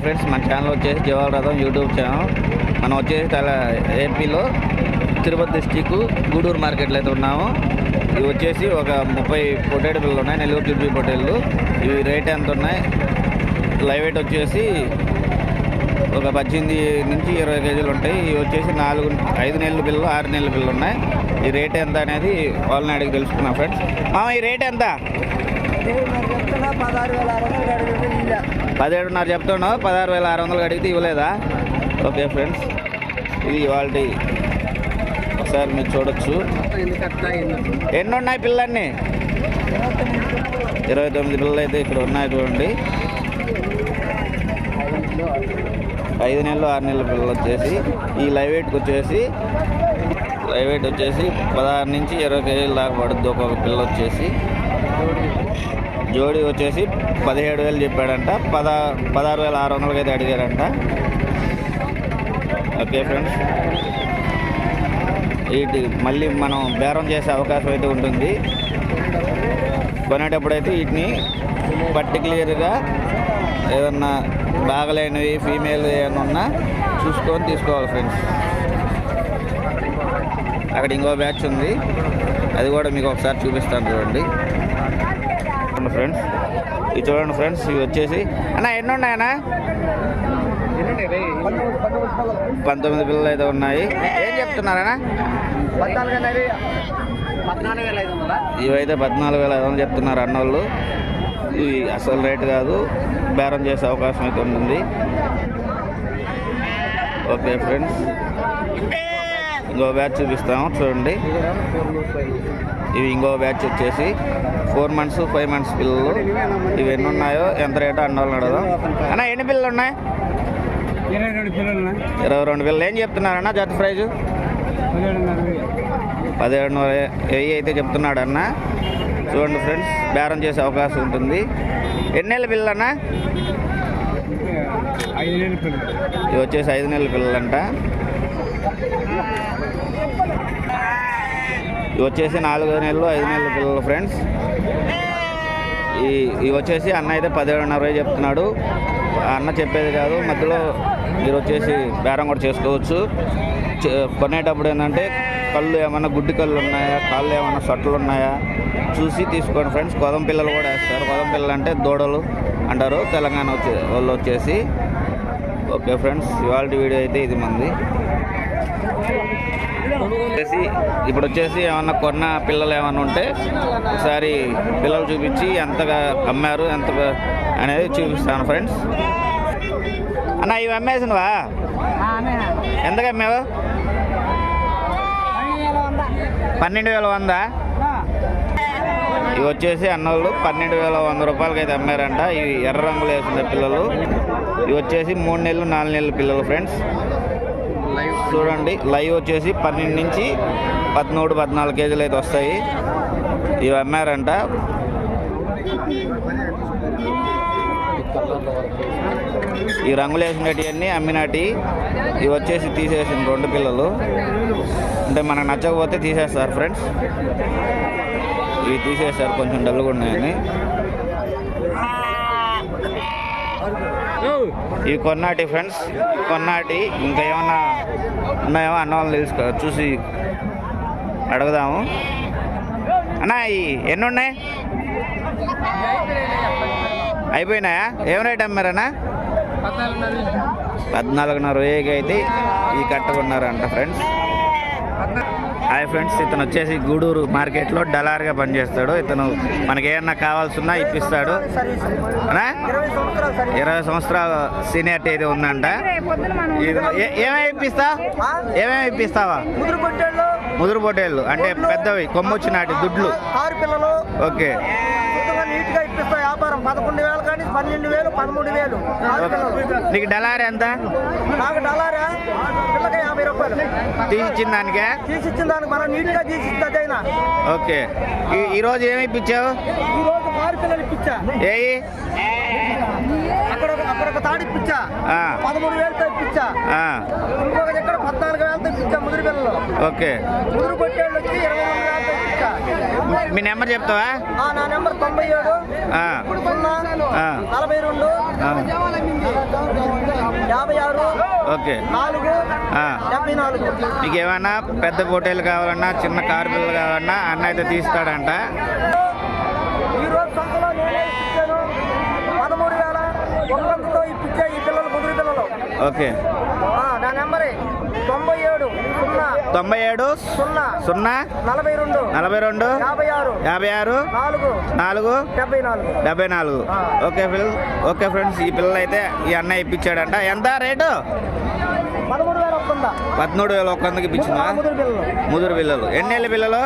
Friends మన channel వచ్చేసి జీవాల రథం యూట్యూబ్ ఛానల్ మనం వచ్చేసి చాలా ఏపీలో తిరుపతి డిస్టిక్ గూడూరు మార్కెట్లో అయితే ఉన్నాము. ఇవి వచ్చేసి ఒక ముప్పై పొటేడు పిల్లలు ఉన్నాయి నెల్లూరు తిరుపతి పొటేళ్ళు ఇవి రేట్ ఎంత ఉన్నాయి? లైవ్ వెయిట్ వచ్చేసి ఒక పద్దెనిమిది నుంచి ఇరవై కేజీలు ఉంటాయి. ఇవి వచ్చేసి నాలుగు ఐదు నెలల పిల్లలు ఆరు నెలల పిల్లలు ఉన్నాయి. ఈ రేట్ ఎంత అనేది వాళ్ళని అడిగి తెలుసుకున్నాం ఫ్రెండ్స్ మామ ఈ రేట్ ఎంత? పదిహేడున్నర చెప్తున్నావు పదహారు వేల ఆరు వందలు అడిగితే ఇవ్వలేదా? ఓకే ఫ్రెండ్స్ ఇది ఇవాళ ఒకసారి మీరు చూడొచ్చు. ఎన్ని ఉన్నాయి పిల్లలన్నీ ఇరవై తొమ్మిది పిల్లలు అయితే ఇక్కడ ఉన్నాయి చూడండి. ఐదు నెలలు ఆరు నెలల పిల్లలు వచ్చేసి ఈ లైవ్ ఎయిట్కి వచ్చేసి ప్రైవేట్ వచ్చేసి పదహారు నుంచి ఇరవై కేజీల దాకా పడుద్ది ఒక్కొక్క పిల్ల వచ్చేసి. జోడీ వచ్చేసి పదిహేడు వేలు చెప్పాడంట. పద పదహారు వేల ఆరు వందలకి అయితే అడిగారంట. Okay friends. వీటి మళ్ళీ మనం బేరం చేసే అవకాశం అయితే ఉంటుంది. కొనేటప్పుడైతే వీటిని పర్టికులర్గా ఏదన్నా బాగలేనివి ఫీమేల్ ఏమన్నా చూసుకొని తీసుకోవాలి ఫ్రెండ్స్. అక్కడ ఇంకో బ్యాచ్ ఉంది. అది కూడా మీకు ఒకసారి చూపిస్తాను చూడండి. ఫ్రెండ్స్. ఇది చూడండి ఫ్రెండ్స్ ఇవి వచ్చేసి అన్న ఎన్ని ఉన్నాయన్నా పంతొమ్మిది పిల్లలు అయితే ఉన్నాయి. ఏం చెప్తున్నారన్నా? ఇవైతే పద్నాలుగు వేల ఐదు వందలు చెప్తున్నారు అన్నోళ్ళు. ఇవి అసలు రేట్ కాదు. బేరం చేసే అవకాశం అయితే ఉంటుంది ఓకే ఫ్రెండ్స్. ఇంకో బ్యాచ్ చూపిస్తాము చూడండి. ఇవి ఇంకో బ్యాచ్ వచ్చేసి ఫోర్ మంత్స్ ఫైవ్ మంత్స్ పిల్లలు. ఇవి ఎన్ని ఉన్నాయో ఎంత రేటో అన్నోళ్ళని అడదాం అన్న ఎన్ని పిల్లలు ఉన్నాయి? ఇరవై రెండు పిల్లలు ఇరవై రెండు పిల్లలు. ఏం చెప్తున్నారన్న జత ప్రైజు? పదిహేడు వెయ్యి అయితే చెప్తున్నాడు అన్న చూడండి ఫ్రెండ్స్ బేరం చేసే అవకాశం ఉంటుంది. ఎన్నేళ్ళ పిల్లలన్నా? ఐదు నెలల పిల్లలు. ఇవి వచ్చేసి ఐదు నెలల పిల్లలంట. ఇవి వచ్చేసి నాలుగు నెలలు ఐదు నెలల పిల్లలు ఫ్రెండ్స్ ఈ ఇవి వచ్చేసి అన్న అయితే పదిహేడున్నర చెప్తున్నాడు. అన్న చెప్పేది కాదు మధ్యలో మీరు వచ్చేసి బేరం కూడా చేసుకోవచ్చు. చే- కొనేటప్పుడు ఏంటంటే కళ్ళు ఏమన్నా గుడ్డి కళ్ళు ఉన్నాయా కాళ్ళు ఏమన్నా సట్లు ఉన్నాయా చూసి తీసుకోండి ఫ్రెండ్స్ కొదం పిల్లలు కూడా వేస్తారు. కొదం పిల్లలు అంటే దూడలు అంటారు. తెలంగాణ వచ్చే వాళ్ళు వచ్చేసి. ఓకే ఫ్రెండ్స్ ఇవాళ వీడియో అయితే ఇది మంది. వచ్చేసి ఇప్పుడు వచ్చేసి ఏమన్నా కొన్న పిల్లలు ఏమన్నా ఉంటే ఒకసారి పిల్లలు చూపించి ఎంతగా అమ్మారు ఎంతగా అనేది చూపిస్తాను ఫ్రెండ్స్. అన్న ఇవి అమ్మేసినవా? ఎంతగా అమ్మావు? పన్నెండు వేల వంద? ఇవి వచ్చేసి అన్నోళ్ళు పన్నెండు వేల వంద రూపాయలకి అయితే అమ్మారంట. ఇవి ఎర్ర రంగులు వేసిన పిల్లలు. ఇవి వచ్చేసి మూడు నెలలు నాలుగు నెలల పిల్లలు ఫ్రెండ్స్. చూడండి. లైవ్ వచ్చేసి పన్నెండు నుంచి పదమూడు పద్నాలుగు కేజీలు అయితే వస్తాయి. ఇవి అమ్మారంట. ఈ రంగులు వేసినటివన్నీ అమ్మినటి. ఇవి వచ్చేసి తీసేసిన రెండు పిల్లలు. అంటే మనకు నచ్చకపోతే తీసేస్తారు ఫ్రెండ్స్ ఇవి తీసేస్తారు కొంచెం డల్గా ఉన్నాయని. ఇవి కొన్నాటి ఫ్రెండ్స్ కొన్నాటి ఇంకా ఏమన్నా ఉన్నాయేమో అన్న వాళ్ళని తెలుసుకో చూసి అడుగుదాము. అన్న ఈ ఎన్ని ఉన్నాయి అయిపోయినాయా? ఏం రేట్ అమ్మారన్నా పద్నాలుగున్నర. వేగి అయితే ఈ కట్టుకున్నారంట ఫ్రెండ్స్ హాయ్ ఫ్రెండ్స్ ఇతను వచ్చేసి గూడూరు మార్కెట్లో డలార్గా పనిచేస్తాడు. ఇతను మనకి ఏమన్నా కావాల్సిన ఇప్పిస్తాడు? ఇరవై సంవత్సరాల సీనియారిటీ ఉందంట. ఇది ఏ- ఏమేమి ఇప్పిస్తా? ఏమేమి ఇప్పిస్తావా? ముదురు పొట్టేళ్ళు అంటే పెద్దవి కొమ్మొచ్చినాటి దుడ్లు. ఓకే. వ్యాపారం పదకొండు వేలు పన్నెండు వేలు పదమూడు వేలు. నీకు డలార్ ఎంత? నాకు డలారా? పిల్లకి యాభై రూపాయలు. తీసిచ్చిన దానికే? తీసిచ్చిన దానికి మనం నీట్గా తీసిస్తుంది అయినా ఓకే. ఈ- ఈరోజు ఏమి ఇప్పించావు? ఈ రోజు ఆరు పిల్లలు ఇప్పించా. ఏయి? అక్కడ ఒక- అక్కడ ఒక తాడు ఇప్పించా. పదమూడు వేలతో ఇప్పించా. ఆ, ఇంకొక దగ్గర పద్నాలుగు వేలతో ఇప్పించా ముదురు పిల్లలు. ఓకే. ముదురు కొట్టేళ్ళు వచ్చి ఇరవై మీ నెంబర్ చెప్తావా? నా నెంబర్ తొంభై ఏడు. నలభై రెండు. యాభై ఆరు. ఓకే. మీకు ఏమైనా పెద్ద పోటీలు కావాలన్నా చిన్న కారు పిల్లలు కావాలన్నా అన్న అయితే తీస్తాడంట. ఓకే. తొంభై ఏడు సున్నా తొంభై ఏడు సున్నా సున్నా నలభై రెండు నలభై రెండు యాభై ఆరు యాభై ఆరు నాలుగు నాలుగు డెబ్బై నాలుగు. డెబ్బై నాలుగు. ఓకే పిల్ల ఓకే ఫ్రెండ్స్ ఈ పిల్లలు అయితే ఈ అన్న ఇప్పించాడంట. ఎంత రేటు? పదమూడు వేల ఒక్క వందకి ఇప్పించిందా? ముదురు పిల్లలు. ఎన్నేళ్ళ పిల్లలు.